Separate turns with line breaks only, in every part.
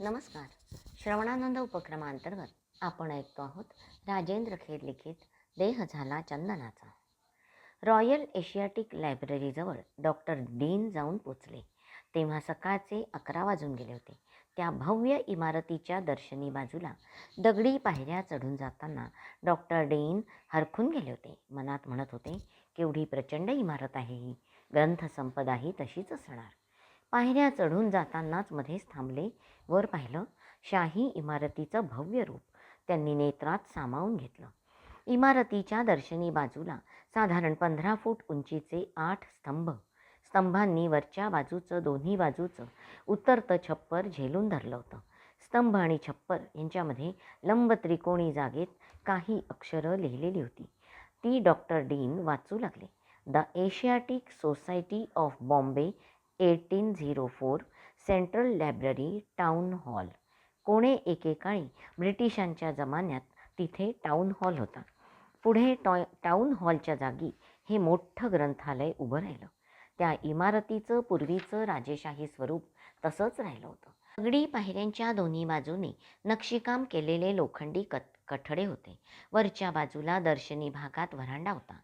नमस्कार. श्रवणानंद उपक्रमांतर्गत आपण ऐकतो आहोत राजेंद्र खेर लिखित देह झाला चंदनाचा. रॉयल एशियाटिक लायब्ररीजवळ डॉक्टर डीन जाऊन पोचले. तेव्हा सकाळचे अकरा वाजून गेले होते. त्या भव्य इमारतीच्या दर्शनी बाजूला दगडी पायऱ्या चढून जाताना डॉक्टर डीन हरखून गेले होते. मनात म्हणत होते केवढी प्रचंड इमारत आहे ही. ग्रंथसंपदाही तशीच असणार. पायऱ्या चढून जातानाच मध्येच थांबले. वर पाहिलं शाही इमारतीचं भव्य रूप त्यांनी नेत्रात सामावून घेतलं. इमारतीच्या दर्शनी बाजूला साधारण पंधरा फूट उंचीचे आठ स्तंभ स्तंभांनी वरच्या बाजूचं दोन्ही बाजूचं उतरतं छप्पर झेलून धरलं होतं. स्तंभ आणि छप्पर यांच्यामध्ये लंब त्रिकोणी जागेत काही अक्षरं लिहिलेली होती. ती डॉक्टर डीन वाचू लागले. The Asiatic Society of Bombay eighteen zero four central library town hall. कोणे एकेकाळी ब्रिटिशांच्या जमान्यात तिथे टाऊन हॉल होता. पुढे टॉय टाऊन हॉलच्या जागी हे मोठं ग्रंथालय उभं राहिलं. त्या इमारतीचं पूर्वीचं राजेशाही स्वरूप तसंच राहिलं होतं. दगडी पायऱ्यांच्या दोन्ही बाजूने नक्षीकाम केलेले लोखंडी क कठडे होते. वरच्या बाजूला दर्शनी भागात व्हरांडा होता.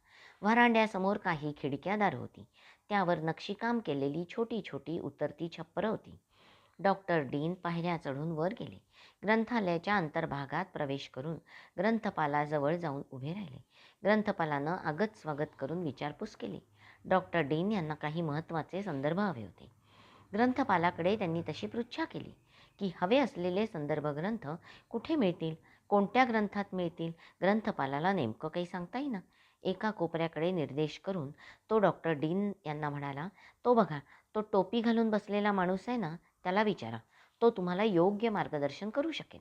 व्हरांड्यासमोर काही खिडक्यादार होती. त्यावर नक्षीकाम केलेली छोटी छोटी उतरती छप्परं होती. डॉक्टर डीन पायऱ्या चढून वर गेले. ग्रंथालयाच्या अंतर्भागात प्रवेश करून ग्रंथपालाजवळ जाऊन उभे राहिले. ग्रंथपालानं आगत स्वागत करून विचारपूस केली. डॉक्टर डीन यांना काही महत्त्वाचे संदर्भ हवे होते. ग्रंथपालाकडे त्यांनी तशी पृच्छा केली की हवे असलेले संदर्भ ग्रंथ कुठे मिळतील? कोणत्या ग्रंथात मिळतील? ग्रंथपालाला नेमकं काही सांगता येईना. एका कोपऱ्याकडे निर्देश करून तो डॉक्टर डीन यांना म्हणाला तो बघा तो टोपी घालून बसलेला माणूस आहे ना त्याला विचारा. तो तुम्हाला योग्य मार्गदर्शन करू शकेल.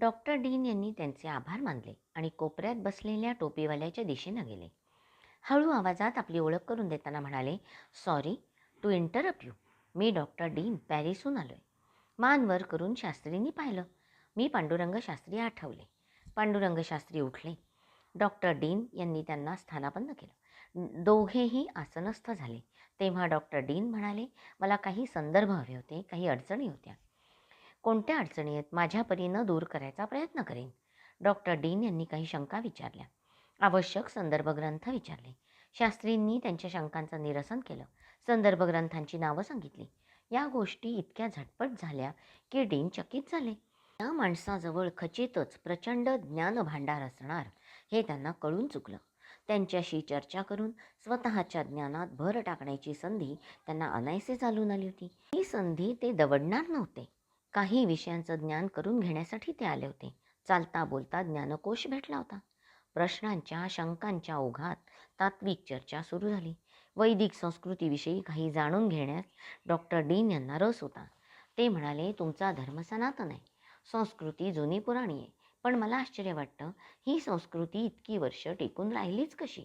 डॉक्टर डीन यांनी त्यांचे आभार मानले आणि कोपऱ्यात बसलेल्या टोपीवाल्याच्या दिशेनं गेले. हळू आवाजात आपली ओळख करून देताना म्हणाले सॉरी टू इंटरप्ट यू. मी डॉक्टर डीन पॅरिसहून आलो आहे मानवर करून शास्त्रींनी पाहिलं. मी पांडुरंग शास्त्री आठवले. पांडुरंग शास्त्री उठले. डॉक्टर डीन यांनी त्यांना स्थानापन्न केलं. दोघेही आसनस्थ झाले. तेव्हा डॉक्टर डीन म्हणाले मला काही संदर्भ हवे होते काही अडचणी होत्या. कोणत्या अडचणी आहेत? माझ्या परीनं दूर करायचा प्रयत्न करेन. डॉक्टर डीन यांनी काही शंका विचारल्या. आवश्यक संदर्भ ग्रंथ विचारले. शास्त्रींनी त्यांच्या शंकांचं निरसन केलं. संदर्भ ग्रंथांची नावं सांगितली. या गोष्टी इतक्या झटपट झाल्या की डीन चकित झाले. या माणसाजवळ खचितच प्रचंड ज्ञानभांडार असणार हे त्यांना कळून चुकलं. त्यांच्याशी चर्चा करून स्वतःच्या ज्ञानात भर टाकण्याची संधी त्यांना अनायसे चालून आली होती. ही संधी ते दवडणार नव्हते. काही विषयांचं ज्ञान करून घेण्यासाठी ते आले होते. चालता बोलता ज्ञानकोश भेटला होता. प्रश्नांच्या शंकांच्या ओघात तात्विक चर्चा सुरू झाली. वैदिक संस्कृतीविषयी काही जाणून घेण्यात डॉक्टर डीन यांना रस होता. ते म्हणाले तुमचा धर्म सनातन आहे. संस्कृती जुनी पुराणी आहे. पण मला आश्चर्य वाटतं ही संस्कृती इतकी वर्ष टिकून राहिलीच कशी?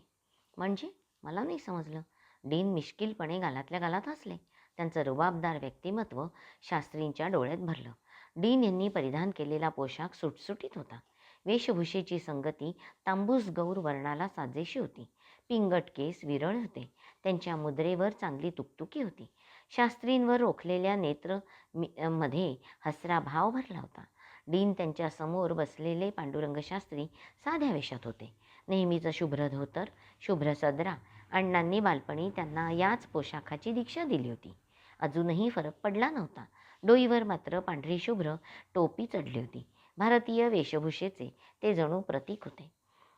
म्हणजे मला नाही समजलं. डीन मिश्किलपणे गालातल्या गालात हसले. त्यांचं रुबाबदार व्यक्तिमत्व शास्त्रींच्या डोळ्यात भरलं. डीन यांनी परिधान केलेला पोशाख सुटसुटीत होता. वेशभूषेची संगती तांबूस गौर वर्णाला साजेशी होती. पिंगट केस विरळ होते. त्यांच्या मुद्रेवर चांगली तुकतुकी होती. शास्त्रींवर रोखलेल्या नेत्रमध्ये हसरा भाव भरला होता. डीन त्यांच्यासमोर बसलेले पांडुरंग शास्त्री साध्या वेशात होते. नेहमीचं शुभ्र धोतर शुभ्र सदरा अण्णांनी बालपणी त्यांना याच पोशाखाची दीक्षा दिली होती. अजूनही फरक पडला नव्हता. डोईवर मात्र पांढरी शुभ्र टोपी चढली होती. भारतीय वेशभूषेचे ते जणू प्रतीक होते.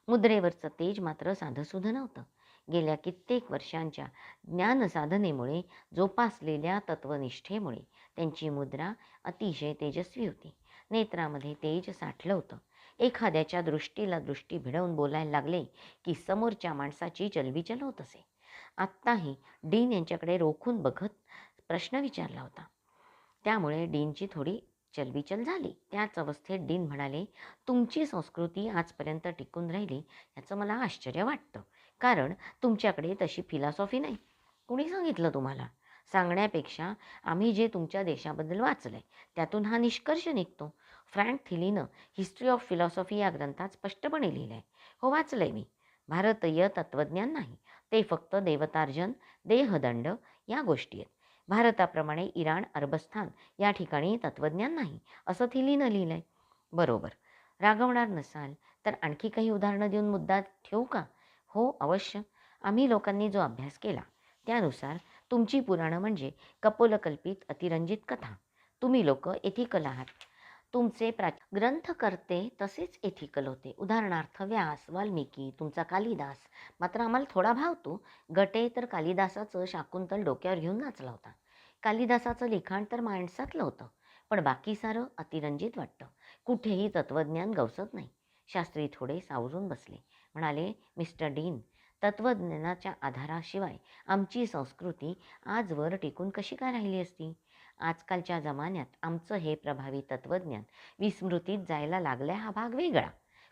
मुद्रेवरचं तेज मात्र साधंसुधं नव्हतं. गेल्या कित्येक वर्षांच्या ज्ञानसाधनेमुळे जोपासलेल्या तत्वनिष्ठेमुळे त्यांची मुद्रा अतिशय तेजस्वी होती. नेत्रामध्ये तेज साठलं होतं. एखाद्याच्या दृष्टीला दृष्टी भिडवून बोलायला लागले की समोरच्या माणसाची चलबिचल होत असे. आत्ताही डीन यांच्याकडे रोखून बघत प्रश्न विचारला होता. त्यामुळे डीनची थोडी चलबिचल झाली. त्याच अवस्थेत डीन म्हणाले तुमची संस्कृती आजपर्यंत टिकून राहिली याचं मला आश्चर्य वाटतं. कारण तुमच्याकडे तशी फिलॉसॉफी नाही. कुणी सांगितलं तुम्हाला? सांगण्यापेक्षा आम्ही जे तुमच्या देशाबद्दल वाचलं आहे त्यातून हा निष्कर्ष निघतो. फ्रँक थिलीनं हिस्ट्री ऑफ फिलॉसॉफी या ग्रंथात स्पष्टपणे लिहिलं आहे हो वाचलं आहे मी. भारतीय तत्त्वज्ञान नाही ते फक्त देवतार्जन देहदंड या गोष्टी आहेत. भारताप्रमाणे इराण अरबस्थान या ठिकाणी तत्त्वज्ञान नाही असं थिलीनं लिहिलं आहे बरोबर. रागवणार नसाल तर आणखी काही उदाहरणं देऊन मुद्दा ठेवू का? हो अवश्य. आम्ही लोकांनी जो अभ्यास केला त्यानुसार तुमची पुराणं म्हणजे कपोलकल्पित अतिरंजित कथा. तुम्ही लोक एथिकल आहात. तुमचे प्रा ग्रंथकर्ते तसेच एथिकल होते. उदाहरणार्थ व्यास वाल्मिकी तुमचा कालिदास. मात्र आम्हाला थोडा भावतो गटे तर कालिदासाचं शाकुंतल डोक्यावर घेऊन नाचला होता. कालिदासाचं लिखाण तर माणसातलं होतं. पण बाकी सारं अतिरंजित वाटतं. कुठेही तत्त्वज्ञान गवसत नाही. शास्त्री थोडे सावरून बसले. म्हणाले मिस्टर डीन तत्त्वज्ञानाच्या आधाराशिवाय आमची संस्कृती आजवर टिकून कशी काय राहिली असती? आजकालच्या जमान्यात आमचं हे प्रभावी तत्त्वज्ञान विस्मृतीत जायला लागलं हा भाग वेगळा.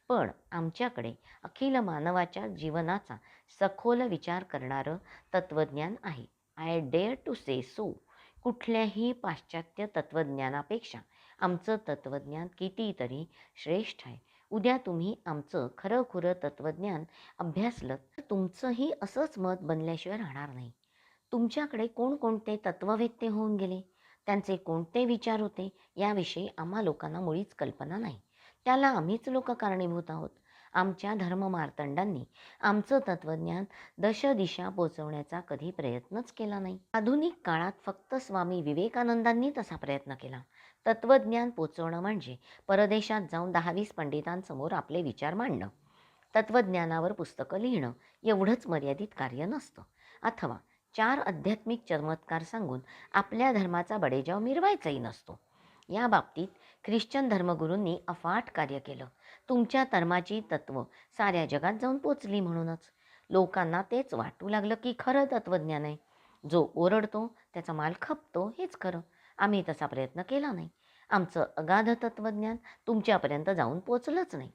पण आमच्याकडे अखिल मानवाच्या जीवनाचा सखोल विचार करणारं तत्त्वज्ञान आहे. I dare to say so कुठल्याही पाश्चात्य तत्त्वज्ञानापेक्षा आमचं तत्त्वज्ञान कितीतरी श्रेष्ठ आहे. उद्या तुम्ही आमचं खरं खुरं तत्त्वज्ञान अभ्यासलं तर तुमचंही असंच मत बनल्याशिवाय राहणार नाही. तुमच्याकडे कोणकोणते तत्त्ववेत्ते होऊन गेले? त्यांचे कोणते विचार होते? याविषयी आम्हा लोकांना मुळीच कल्पना नाही. त्याला आम्हीच लोक कारणीभूत आहोत. आमच्या धर्ममार्तंडांनी आमचं तत्त्वज्ञान दशदिशा पोचवण्याचा कधी प्रयत्नच केला नाही. आधुनिक काळात फक्त स्वामी विवेकानंदांनी तसा प्रयत्न केला. तत्त्वज्ञान पोचवणं म्हणजे परदेशात जाऊन दहावीस पंडितांसमोर आपले विचार मांडणं. तत्त्वज्ञानावर पुस्तकं लिहिणं एवढंच मर्यादित कार्य नसतं. अथवा चार आध्यात्मिक चमत्कार सांगून आपल्या धर्माचा बडेजाव मिरवायचाही नसतो. या बाबतीत ख्रिश्चन धर्मगुरूंनी अफाट कार्य केलं. तुमच्या धर्माची तत्त्व साऱ्या जगात जाऊन पोचली म्हणूनच. लोकांना तेच वाटू लागलं की खरं तत्त्वज्ञान आहे. जो ओरडतो त्याचा माल खपतो हेच खरं. आम्ही तसा प्रयत्न केला नाही. आमचं अगाध तत्त्वज्ञान तुमच्यापर्यंत जाऊन पोचलंच नाही.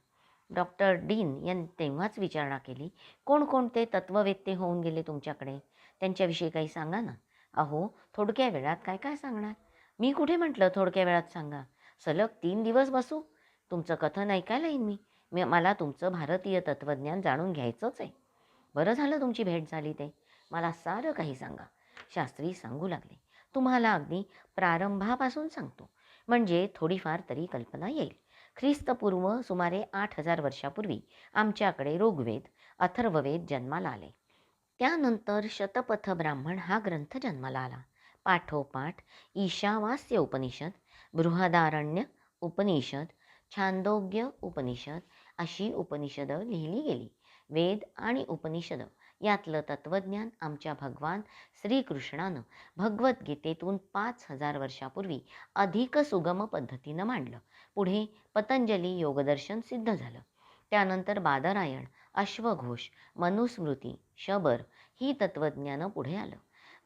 डॉक्टर डीन यांनी तेव्हाच विचारणा केली कोणकोणते तत्त्ववेत्ते होऊन गेले तुमच्याकडे? त्यांच्याविषयी काही सांगा ना. अहो थोडक्या वेळात काय काय सांगणार? मी कुठे म्हटलं थोडक्या वेळात सांगा? सलग तीन दिवस बसू? तुमचं कथन ऐकायला येईन मी. मी मला तुमचं भारतीय तत्त्वज्ञान जाणून घ्यायचंच आहे. बरं झालं तुमची भेट झाली ते. मला सारं काही सांगा. शास्त्री सांगू लागले. तुम्हाला अगदी प्रारंभापासून सांगतो. म्हणजे थोडीफार तरी कल्पना येईल. ख्रिस्तपूर्व सुमारे आठ हजार वर्षापूर्वी आमच्याकडे ऋग्वेद अथर्ववेद जन्माला आले. त्यानंतर शतपथ ब्राह्मण हा ग्रंथ जन्माला आला. पाठोपाठ ईशावास्य उपनिषद बृहदारण्य उपनिषद छांदोग्य उपनिषद अशी उपनिषदं लिहिली गेली. वेद आणि उपनिषद यातलं तत्त्वज्ञान आमच्या भगवान श्रीकृष्णानं भगवद्गीतेतून पाच हजार वर्षापूर्वी अधिक सुगम पद्धतीनं मांडलं. पुढे पतंजली योगदर्शन सिद्ध झालं. त्यानंतर बादरायण अश्वघोष मनुस्मृती शबर ही तत्त्वज्ञानं पुढे आलं.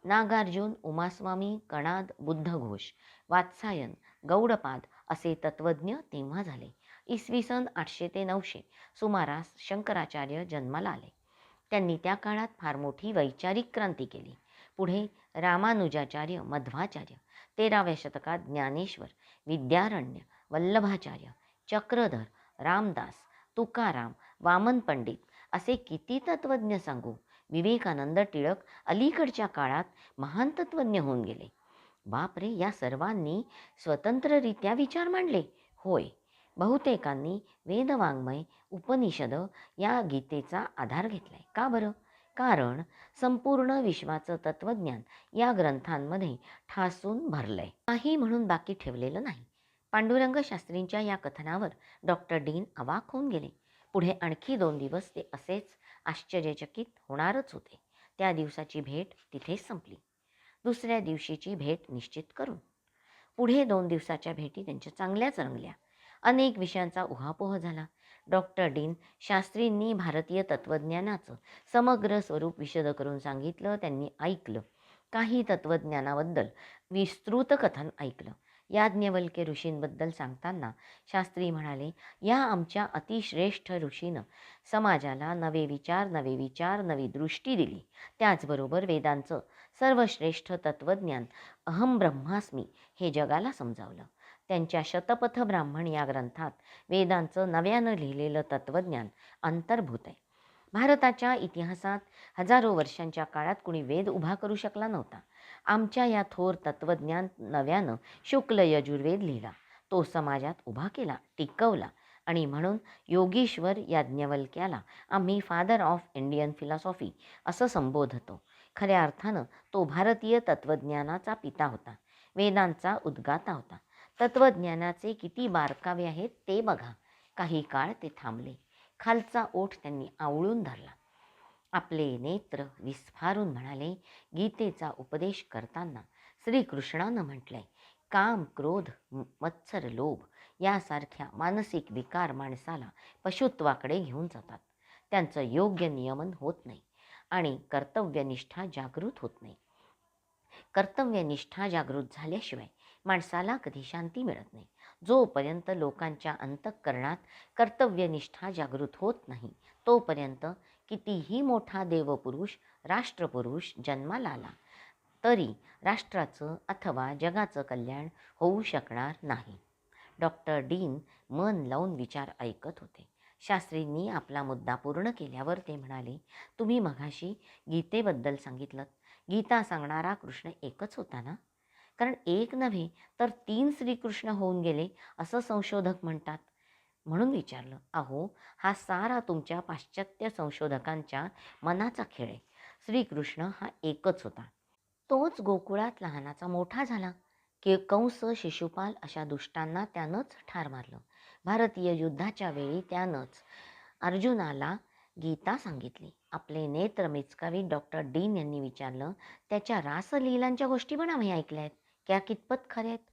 नागार्जुन उमास्वामी कणाद बुद्धघोष वात्सायन गौडपाद असे तत्त्वज्ञ तेव्हा झाले. इसवी सन आठशे ते नऊशे सुमारास शंकराचार्य जन्माला आले. त्यांनी त्या काळात फार मोठी वैचारिक क्रांती केली. पुढे रामानुजाचार्य मध्वाचार्य तेराव्या शतकात ज्ञानेश्वर विद्यारण्य वल्लभाचार्य चक्रधर रामदास तुकाराम वामन पंडित असे किती तत्त्वज्ञ सांगू? विवेकानंद टिळक अलीकडच्या काळात महान तत्त्वज्ञ होऊन गेले. बापरे या सर्वांनी स्वतंत्ररित्या विचार मांडले. होय बहुतेकांनी वेदवाङ्मय उपनिषद या गीतेचा आधार घेतलाय. का बरं? कारण संपूर्ण विश्वाचं तत्त्वज्ञान या ग्रंथांमध्ये ठासून भरलंय. काही म्हणून बाकी ठेवलेलं नाही. पांडुरंग शास्त्रींच्या या कथनावर डॉक्टर डीन अवाक होऊन गेले. पुढे आणखी दोन दिवस ते असेच आश्चर्यचकित होणारच होते. त्या दिवसाची भेट तिथेच संपली. दुसऱ्या दिवशीची भेट निश्चित करून. पुढे दोन दिवसाच्या भेटी त्यांच्या चांगल्याच रंगल्या. अनेक विषयांचा उहापोह झाला. डॉक्टर डीन शास्त्रींनी भारतीय तत्त्वज्ञानाचं समग्र स्वरूप विशद करून सांगितलं त्यांनी ऐकलं. काही तत्त्वज्ञानाबद्दल विस्तृत कथन ऐकलं. याज्ञवल्के ऋषींबद्दल सांगताना शास्त्री म्हणाले या आमच्या अतिश्रेष्ठ ऋषीनं समाजाला नवे विचार नवे विचार नवी दृष्टी दिली. त्याचबरोबर वेदांचं सर्वश्रेष्ठ तत्त्वज्ञान अहम ब्रह्मास्मी हे जगाला समजावलं. त्यांच्या शतपथ ब्राह्मण या ग्रंथात वेदांचं नव्यानं लिहिलेलं तत्त्वज्ञान अंतर्भूत आहे. भारताच्या इतिहासात हजारो वर्षांच्या काळात कुणी वेद उभा करू शकला नव्हता. आमच्या या थोर तत्त्वज्ञान नव्यानं शुक्ल यजुर्वेद लिहिला. तो समाजात उभा केला टिकवला आणि म्हणून योगीश्वर याज्ञवल्क्याला आम्ही फादर ऑफ इंडियन फिलॉसॉफी असं संबोधतो. खऱ्या अर्थानं तो भारतीय तत्त्वज्ञानाचा पिता होता. वेदांचा उद्गाता होता. तत्त्वज्ञानाचे किती बारकावे आहेत ते बघा. काही काळ ते थांबले. खालचा ओठ त्यांनी आवळून धरला. आपले नेत्र विस्फारून म्हणाले गीतेचा उपदेश करताना श्रीकृष्णानं म्हटलंय काम क्रोध मत्सर लोभ यासारख्या मानसिक विकार माणसाला पशुत्वाकडे घेऊन जातात. त्यांचं योग्य नियमन होत नाही आणि कर्तव्यनिष्ठा जागृत होत नाही. कर्तव्यनिष्ठा जागृत झाल्याशिवाय माणसाला कधी शांती मिळत नाही. जोपर्यंत लोकांच्या अंतःकरणात कर्तव्यनिष्ठा जागृत होत नाही तोपर्यंत कितीही मोठा देवपुरुष राष्ट्रपुरुष जन्माला आला तरी राष्ट्राचं अथवा जगाचं कल्याण होऊ शकणार नाही. डॉक्टर डीन मन लावून विचार ऐकत होते. शास्त्रींनी आपला मुद्दा पूर्ण केल्यावर ते म्हणाले तुम्ही मघाशी गीतेबद्दल सांगितलं गीता सांगणारा कृष्ण एकच होता ना? कारण एक नव्हे तर तीन श्रीकृष्ण होऊन गेले असं संशोधक म्हणतात. म्हणून विचारलं अहो हा सारा तुमच्या पाश्चात्य संशोधकांच्या मनाचा खेळ आहे. श्रीकृष्ण हा एकच होता. तोच गोकुळात लहानाचा मोठा झाला. की कंस शिशुपाल अशा दुष्टांना त्यानंच ठार मारलं. भारतीय युद्धाच्या वेळी त्यानंच अर्जुनाला गीता सांगितली. आपले नेत्र मिचकावी डॉक्टर डीन यांनी विचारलं त्याच्या रासलीलांच्या गोष्टी पण आम्ही ऐकल्या आहेत. त्या कितपत खऱ्या आहेत?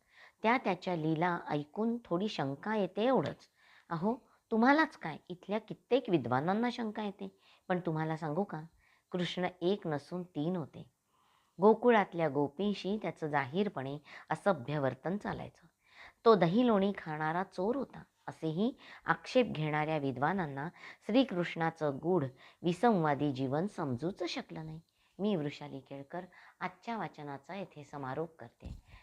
त्या त्याच्या लीला ऐकून थोडी शंका येते एवढंच. अहो तुम्हालाच काय? इथल्या कित्येक विद्वानांना शंका येते. पण तुम्हाला सांगू का? कृष्ण एक नसून तीन होते. गोकुळातल्या गोपींशी त्याचं जाहीरपणे असभ्य वर्तन चालायचं. तो दही लोणी खाणारा चोर होता. असेही आक्षेप घेणाऱ्या विद्वानांना श्रीकृष्णाचं गूढ विसंवादी जीवन समजूच शकलं नाही. मी वृषाली केळकर आजच्या वाचनाचा येथे समारोप करते.